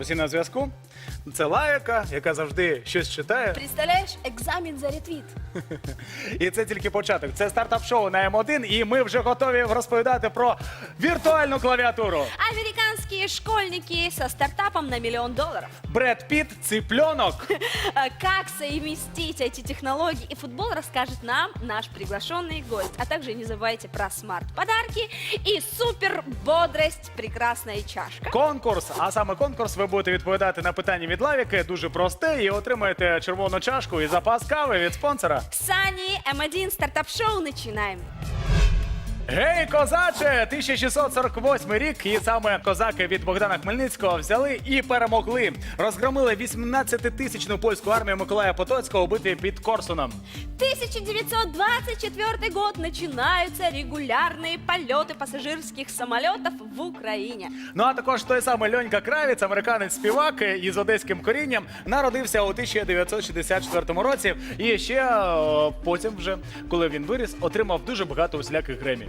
Усі на зв'язку. Це Лайка, яка завжди щось читає. Представляешь, экзамен за ретвит. І це тільки початок. Це стартап-шоу на М1, і ми вже готові розповідати про віртуальну клавіатуру. Американские школьники со стартапом на миллион долларов. Бред Піт, цыпленок. А Как совместить эти технологии и футбол расскажет нам наш приглашенный гость. А также не забывайте про смарт-подарки и супер бодрость прекрасная чашка. Конкурс, а саме конкурс, ви будете відповідати на питання від Лавіки, дуже просте, і отримаєте червону чашку і запас кави від спонсора. Сани М1 стартап-шоу начинаем. Гей, козаче! 1648 рік, і саме козаки від Богдана Хмельницького взяли і перемогли. Розгромили 18-тисячну польську армію Миколая Потоцького у битві під Корсуном. 1924 год начинаются регулярные полеты пассажирских самолетов в Украине. Ну а також той самий Льонька Кравіц, американець співак із одеським корінням, народився у 1964 році. І ще е, потім, вже коли він виріс, отримав дуже багато усіляких гремів.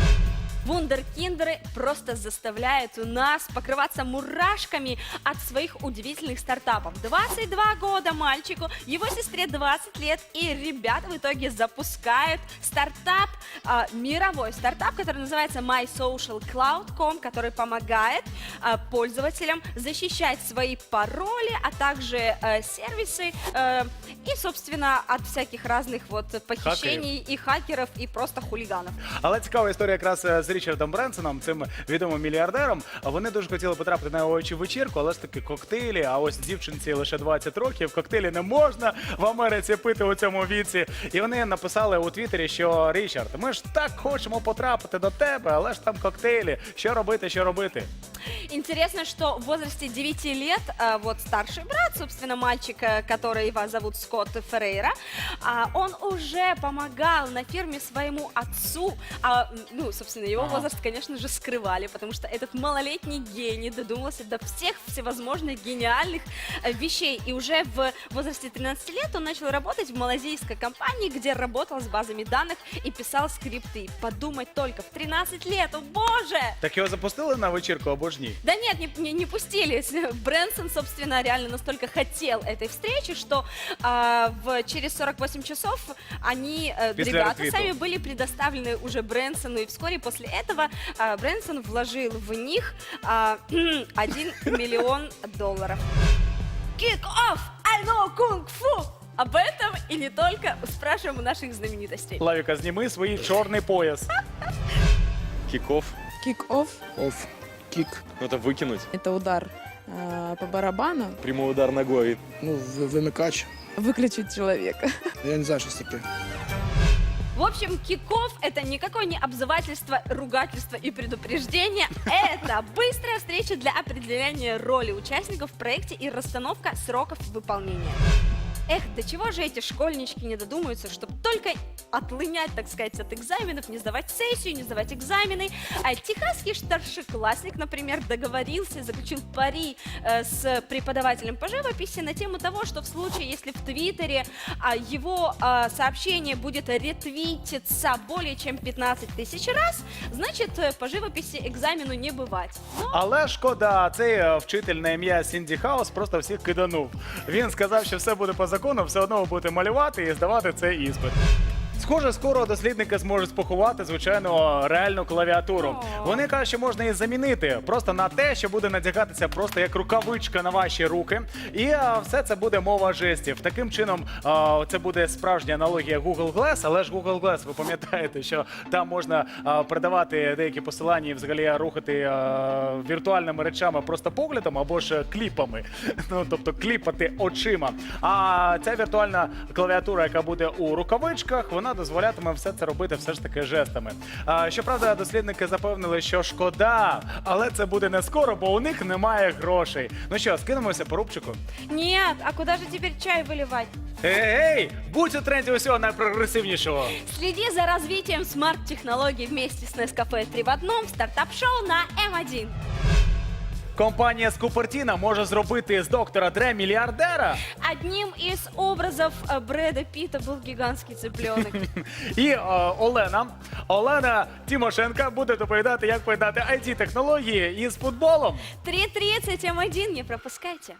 Вундеркиндеры просто заставляют у нас покрываться мурашками от своих удивительных стартапов. 22 года мальчику, его сестре 20 лет, и ребята в итоге запускают стартап, а, мировой стартап, который называется My Social Cloud.com, который помогает а, пользователям защищать свои пароли, а также э, сервисы э, и, собственно, от всяких разных вот похищений и хакеров, и просто хулиганов. Але цікава історія якраз е, з Річардом Бренсоном, цим відомим мільярдером. Вони дуже хотіли потрапити на очі вечірку, але ж таки коктейлі. А ось дівчинці лише 20 років. Коктейлі не можна в Америці пити у цьому віці. І вони написали у Твіттері, що Річард, ми ж так хочемо потрапити до тебе, але ж там коктейлі. Що робити, що робити? Интересно, что в возрасте 9 лет вот старший брат, собственно, мальчик, который его зовут Скотт Феррейра, а, он уже помогал на фирме своему отцу. Ну, собственно, его Ага. возраст, конечно же, скрывали, потому что этот малолетний гений додумался до всех всевозможных гениальных э, вещей. И уже в возрасте 13 лет он начал работать в малазийской компании, где работал с базами данных и писал скрипты. Подумать только, в 13 лет, о боже! Так його запустили на вечірку або ж ні? Да нет, не, не, не пустили. Брэнсон, собственно, реально настолько хотел этой встречи, что а, в, через 48 часов они, э, ребята, ретвита. сами были предоставлены уже Брэнсону, и вскоре после этого а, Брэнсон вложил в них а, 1 миллион долларов. Kick off! I know кунг-фу! Об этом и не только спрашиваем у наших знаменитостей. Лавіка, зніми свій чорний пояс. Киков. Кик-офф Оф, кик, Ну, это выкинуть. – это удар э, по барабану, Прямой удар ногой. ну, в- вимикач. выключить человека. Я не знаю, що це таке. В общем, киков это никакое не обзывательство, ругательство и предупреждение. Это быстрая встреча для определения роли участников в проекте и расстановка сроков выполнения. Эх, до чего же эти школьнички не додумаются, чтобы только отлынять, так сказать, от экзаменов, не сдавать сессию, не сдавать экзамены. А техасский старшеклассник, например, договорился, заключил пари э, с преподавателем по живописи на тему того, что в случае, если в Твиттере а, его а, сообщение будет ретвититься более чем 15 тысяч раз, значит, э, по живописи экзамену не бывать. Ну, Але шкода, цей е, вчитель на ім'я Сінді Хаус просто всіх киданув. Він сказав, що все буде по закону, все одно ви будете малювати і здавати цей іспит. Схоже, скоро дослідники зможуть споховати звичайно реальну клавіатуру. Вони кажуть, що можна її замінити просто на те, що буде надягатися просто як рукавичка на ваші руки. І все це буде мова жестів. Таким чином, це буде справжня аналогія Google Glass, але ж Google Glass, ви пам'ятаєте, що там можна а, передавати деякі посилання і взагалі рухати віртуальними речами просто поглядом або ж кліпами. Ну тобто кліпати очима. А ця віртуальна клавіатура, яка буде у рукавичках, вона дозволятиме все це робити все ж таки жестами. А, щоправда, дослідники запевнили, що шкода, але це буде не скоро, бо у них немає грошей. Ну що, скинемося по рубчику? нет, а куда же теперь чай выливать? Ей, будь у тренді усього найпрогресивнішого. Следи за развитием смарт-технологий вместе с Nescafe 3 в одном в стартап-шоу на М1 Компанія з Купертіна може зробити з доктора Дре мільярдера. Одним из образов э, Брэда Питта был гигантский цыпленок. І е, Олена Олена Тимошенка буде доповідати, як поєднати it технології із футболом. 3.30 М1, не пропускайте.